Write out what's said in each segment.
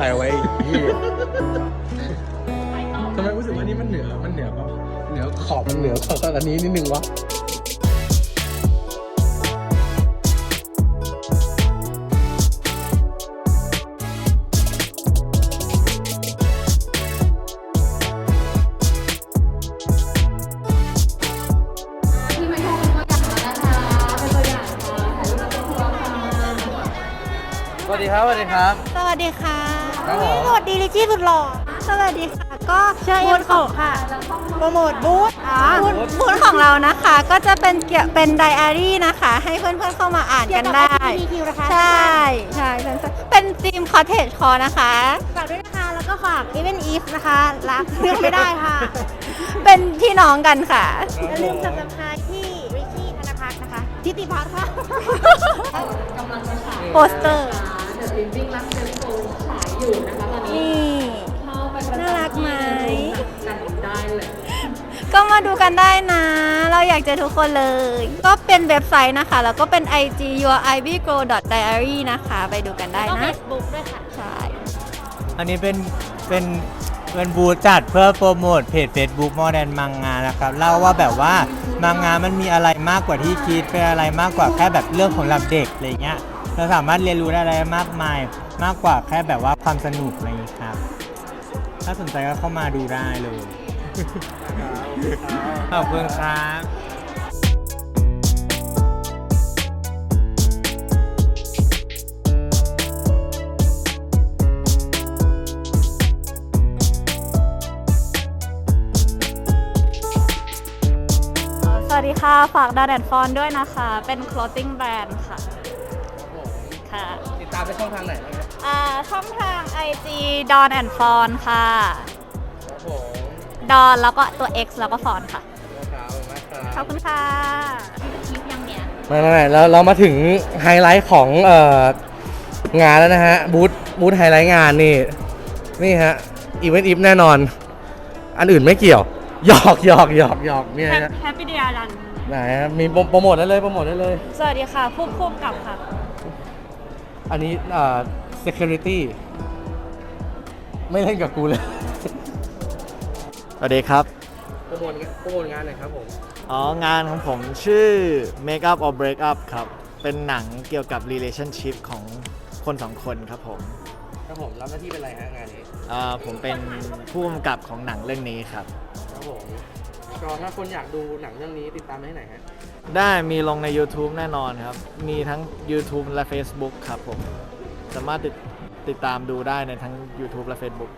ถ่ายไว้ที่ทำไมรู้สึกว่านี่มันเหนือ มันเหนือแบบเหนือขอบมันเหนือขอบอันนี้นิดนึงวะ ที่ไม่ชอบเป็นตัวอย่างแล้วนะคะเป็นตัวอย่างค่ะถ่ายรูปกับครอบครัวค่ะ สวัสดีครับสวัสดีครับ สวัสดีค่ะ ครับผม สวัสดีลิชี่สุดหล่อ สวัสดีค่ะ ก็บูธของค่ะโปรโมทบูธบูธบูธของเรานะคะ ก็จะเป็นเกี่ยวเป็นไดอารี่นะคะ ให้เพื่อนๆเข้ามาอ่านกันได้ใช่ใช่ใช่ใช่เป็นทีมคอเทจคอนะคะ ฝากด้วยนะคะแล้วก็ฝาก Even If นะคะ รักเลือกไม่ได้ค่ะ เป็นพี่น้องกันค่ะ อย่าลืมสับสครที่ริชี่ธนพัฒน์นะคะทิติพัฒน์ค่ะกำลังจะฉายโปสเตอร์เดอ อยู่นะคะตอนนี้นี่ เข้าไปประจำน่ารักไหม กันได้เลยก็มาดูกันได้นะ เราอยากเจอทุกคนเลย ก็เป็นเว็บไซต์นะคะ แล้วก็เป็น IG yourivygrow.diary นะคะ ไปดูกันได้นะ Facebook ด้วยค่ะ ใช่ อันนี้เป็นเป็นเป็นบูธจัดเพื่อโปรโมทเพจ Facebook มอ d แดนมังงานะครับเล่าว่าแบบว่ามังงามันมีอะไรมากกว่าที่คิดเป็นอะไรมากกว่าแค่แบบเรื่องของหลับเด็กอะไรเงี้ย เราสามารถเรียนรู้ได้อะไรมากมาย มากกว่าแค่แบบว่าความสนุกอะไรอย่างนี้ครับ ถ้าสนใจก็เข้ามาดูได้เลยขอบคุณครับสวัสดีค่ะ ฝากดาแดนฟอนด้วยนะคะ เป็น clothing brand ค่ะ ค่ะติดตามในช่องทางไหนบ้างครับอ่าช่องทาง IG Don and Fon ค่ะครับผม Don แล้วก็ตัว X แล้วก็ Fon ค่ะครับมากคขรัอบบคุณค่ะคลิปยังเนี่ยไม่ไม่ไม่เราเรามาถึงไฮไลท์ของเอ่องานแล้วนะฮะบูธบูธไฮไลท์งานนี่ นี่ฮะอีเวนต์อิฟแน่นอน อันอื่นไม่เกี่ยวหยอกหยอกหยอกหยอกเนี่ยฮะแฮปปี้เดียรันไหนฮะมีโปรโปรโมทได้เลยโปรโมทได้เลย สวัสดีค่ะผู้ควบกับค่ะ อันนี้อ่า security ไม่เล่นกับกูเลย สวัสดีครับ โปรโมทโปรโมทงานหน่อยครับผม อ๋อ งานของผมชื่อ Make Up or Break Up ครับ เป็นหนังเกี่ยวกับ relationship ของคนสองคนครับผมครับผมรับหน้าที่เป็นอะไรฮะงานนี้ อ่าผมเป็นผู้กำกับของหนังเรื่องนี้ครับ ครับผม ก็ถ้าคนอยากดูหนังเรื่องนี้ติดตามได้ที่ไหนฮะได้มีลงใน YouTube แน่นอนครับ มีทั้ง YouTube และ Facebook ครับผม สามารถติดติดตามดูได้ในทั้ง YouTube และ Facebook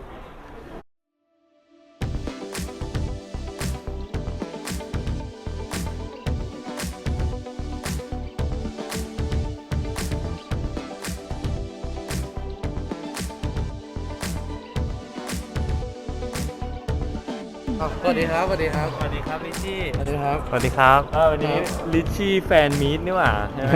สวัสดีครับสวัสดีครับสวัสดีครับลิชชี่สวัสดีครับ สวัสดีครับวันนี้ลิชชี่แฟนมีดนี่หว่าใช่ไหม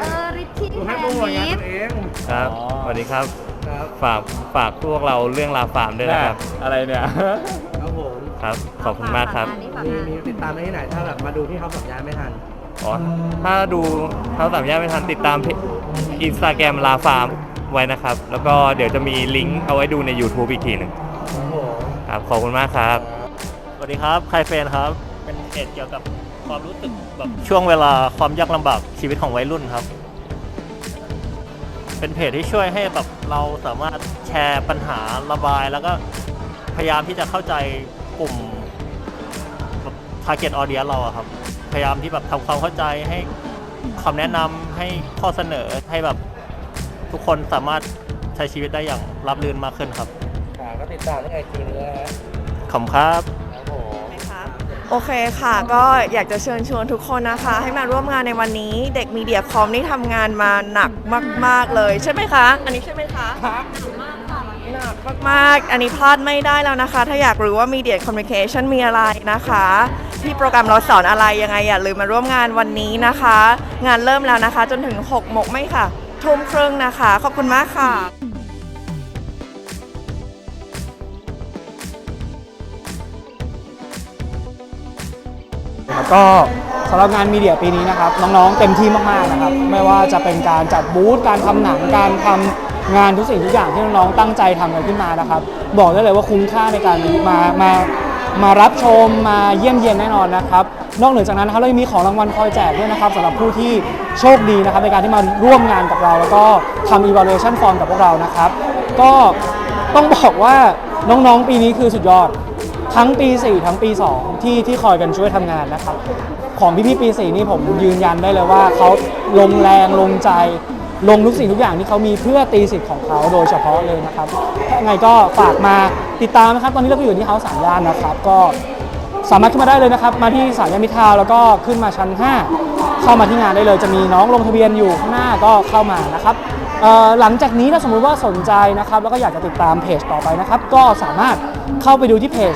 เออริชชี่คุณแฟให้นโปรโมทงานมิตัตวเองครับอ๋อสวัสดีครับครับฝากฝากพวกเราเรื่องราวฟาร์มด้วยนะครับอะไรเนี่ยครับผมครับขอบคุณมากครับมีมีติดตามได้ที่ไหนถ้าแบบมาดูที่เขาสัญญาณไม่ทันอ๋อถ้าดูเขาสามย่านไม่ทันติดตามอินสตาแกรมลาฟาร์มไว้นะครับ แล้วก็เดี๋ยวจะมีลิงก์เอาไว้ดูใน YouTube อีกทีหนึ่ง ครับขอบคุณมากครับ สวัสดีครับใครเฟนครับ เป็นเพจเกี่ยวกับความรู้สึกแบบช่วงเวลาความยากลำบากชีวิตของวัยรุ่นครับ เป็นเพจที่ช่วยให้แบบเราสามารถแชร์ปัญหาระบาย แล้วก็พยายามที่จะเข้าใจกลุ่มแบบ target audience เราอะครับ พยายามที่แบบทำความเข้าใจให้คำแนะนำให้ข้อเสนอให้แบบทุกคนสามารถใช้ชีวิตได้อย่างรับรื่นมากขึ้นครับ ครับก็ติดตามที่ไอจีนี้นะฮะขอบคุณครับ ครับผม โอเคค่ะ ก็อยากจะเชิญชวนทุกคนนะคะ ให้มาร่วมงานในวันนี้เด็กมีเดียคอมนี่ทำงานมาหนักมาก ๆ เลยใช่ไหมคะ อันนี้ใช่ไหมคะครับหนักมากๆอันนี้พลาดไม่ได้แล้วนะคะ ถ้าอยากรู้ว่ามีเดียคอมมิ n เคชันมีอะไรนะคะ ที่โปรแกรมเราสอนอะไรยังไงอย่าลืมมาร่วมงานวันนี้นะคะ งานเริ่มแล้วนะคะ จนถึง6โมงไม่ค่ะ ทุ่มครึ่งนะคะ ขอบคุณมากค่ะ ก็สำหรับงานมีเดียปีนี้นะครับ น้องๆเต็มที่มากๆนะครับ ไม่ว่าจะเป็นการจัดบูธการทำหนังการทำงานทุกสิ่งทุกอย่างที่น้องๆตั้งใจทำกันขึ้นมานะครับ บอกได้เลยว่าคุ้มค่าในการมามามารับชมมาเยี่ยมเยียนแน่นอนนะครับนอกเหนือจากนั้นนะครับเรายังมีของรางวัลคอยแจกด้วยนะครับสำหรับผู้ที่โชคดีนะครับในการที่มาร่วมงานกับเรา แล้วก็ทำ evaluation form กับพวกเรานะครับ ก็ต้องบอกว่าน้องๆปีนี้คือสุดยอด ทั้งปี 4 ทั้งปี 2 ที่ที่คอยกันช่วยทำงานนะครับ ของพี่ๆปี 4 นี่ผมยืนยันได้เลยว่าเขาลงแรงลงใจ ลงทุกสิ่งทุกอย่างที่เขามีเพื่อตีสิทธิ์ของเขาโดยเฉพาะเลยนะครับยังไงก็ฝากมาติดตามนะครับ ตอนนี้เราก็อยู่ที่เฮาสามย่านนะครับ ก็สามารถขึ้นมาได้เลยนะครับ มาที่สามย่านมิตรทาวน์แล้วก็ขึ้นมาชั้น 5 เข้ามาที่งานได้เลย จะมีน้องลงทะเบียนอยู่ข้างหน้าก็เข้ามานะครับหลังจากนี้ถ้าสมมุติว่าสนใจนะครับ แล้วก็อยากจะติดตามเพจต่อไปนะครับ ก็สามารถเข้าไปดูที่เพจ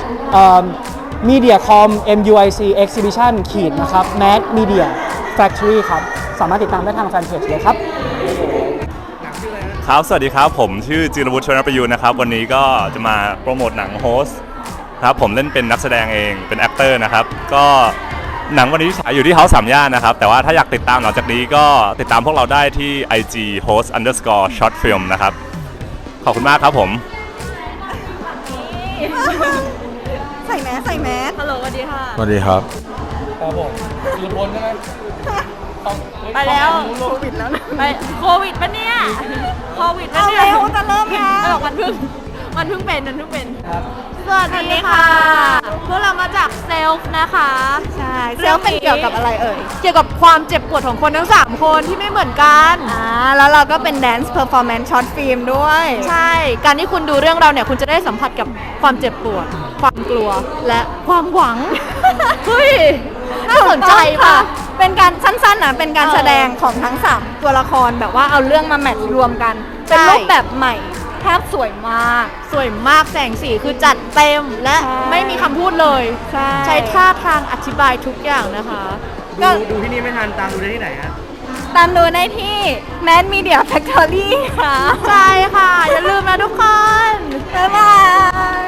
MediaCom MUIC Exhibition ขีดนะครับ Mad Media Factory ครับ สามารถติดตามได้ทางแฟนเพจเลยครับครับ สวัสดีครับ ผมชื่อจิรวุฒิชนประยูนนะครับ วันนี้ก็จะมาโปรโมทหนังโฮสครับ ผมเล่นเป็นนักแสดงเอง เป็นแอคเตอร์นะครับ ก็ หนังวันนี้ฉายอยู่ที่เฮาส์สามย่านนะครับ แต่ว่าถ้าอยากติดตามหลังจากนี้ก็ติดตามพวกเราได้ที่ IG host underscore short film นะครับ ขอบคุณมากครับผม ใส่แมสใส่แมสฮัลโหลสวัสดีค่ะ สวัสดีครับ ครับผมอยู่บนใช่ไหมต้องไปแล้ว โควิดแล้วนะไปโควิดปะเนี่ย โควิดปะเอาเนี่ยเร็วจะเริ่มแล้วไม่บอกมันเพิ่ง มันเพิ่งเป็นมันเพิ่งเป็น ครับ สวัสดีค่ะ พวกเรามาจากเซลฟ์นะคะ ใช่เซลล์เป็นเกี่ยวกับอะไรเอ่ย เกี่ยวกับความเจ็บปวดของคนทั้ง 3 คนที่ไม่เหมือนกันอ่าแล้วเราก็เป็น Dance Performance Short Film ด้วย ใช่ การที่คุณดูเรื่องเราเนี่ย คุณจะได้สัมผัสกับความเจ็บปวด ความกลัว และความหวัง เฮ้ย น่าสนใจค่ะ เป็นการสั้นๆนะเป็นการเออแสดงของทั้ง 3 ตัวละครแบบว่าเอาเรื่องมาแมทช์รวมกัน เป็นใช่รูปแบบใหม่ภาพสวยมาก สวยมากแสงสีคือจัดเต็มและใช่ ไม่มีคำพูดเลย ใช่ใช้ท่าทางอธิบายทุกอย่างนะคะ ก็ดูดูที่นี่ไม่ทันตามดูได้ที่ไหนฮะ ตามดูได้ที่ Mad Media Factory ค่ะใช่ค่ะ อย่าลืมนะทุกคน บ๊ายบาย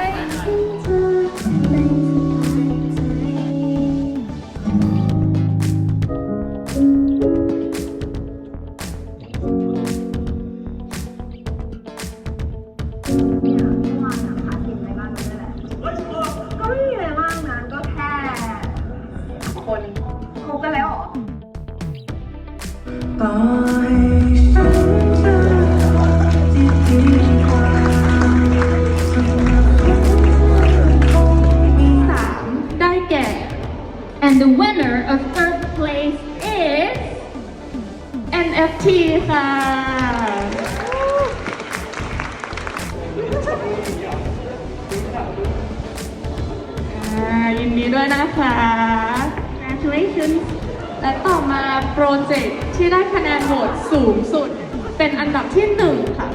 and the winner of third place is NFT ค่ะ ยินดีด้วยนะคะ congratulations และต่อมาโปรเจกต์ที่ได้คะแนนโหวตสูงสุด เป็นอันดับที่หนึ่งค่ะ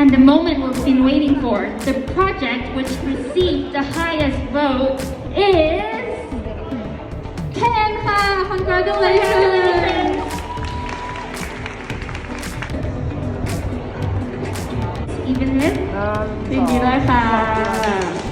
And the moment we've been waiting for, the project which received the highest vote is Ken ค่ะ congratulations even with ยินดีด้วยค่ะ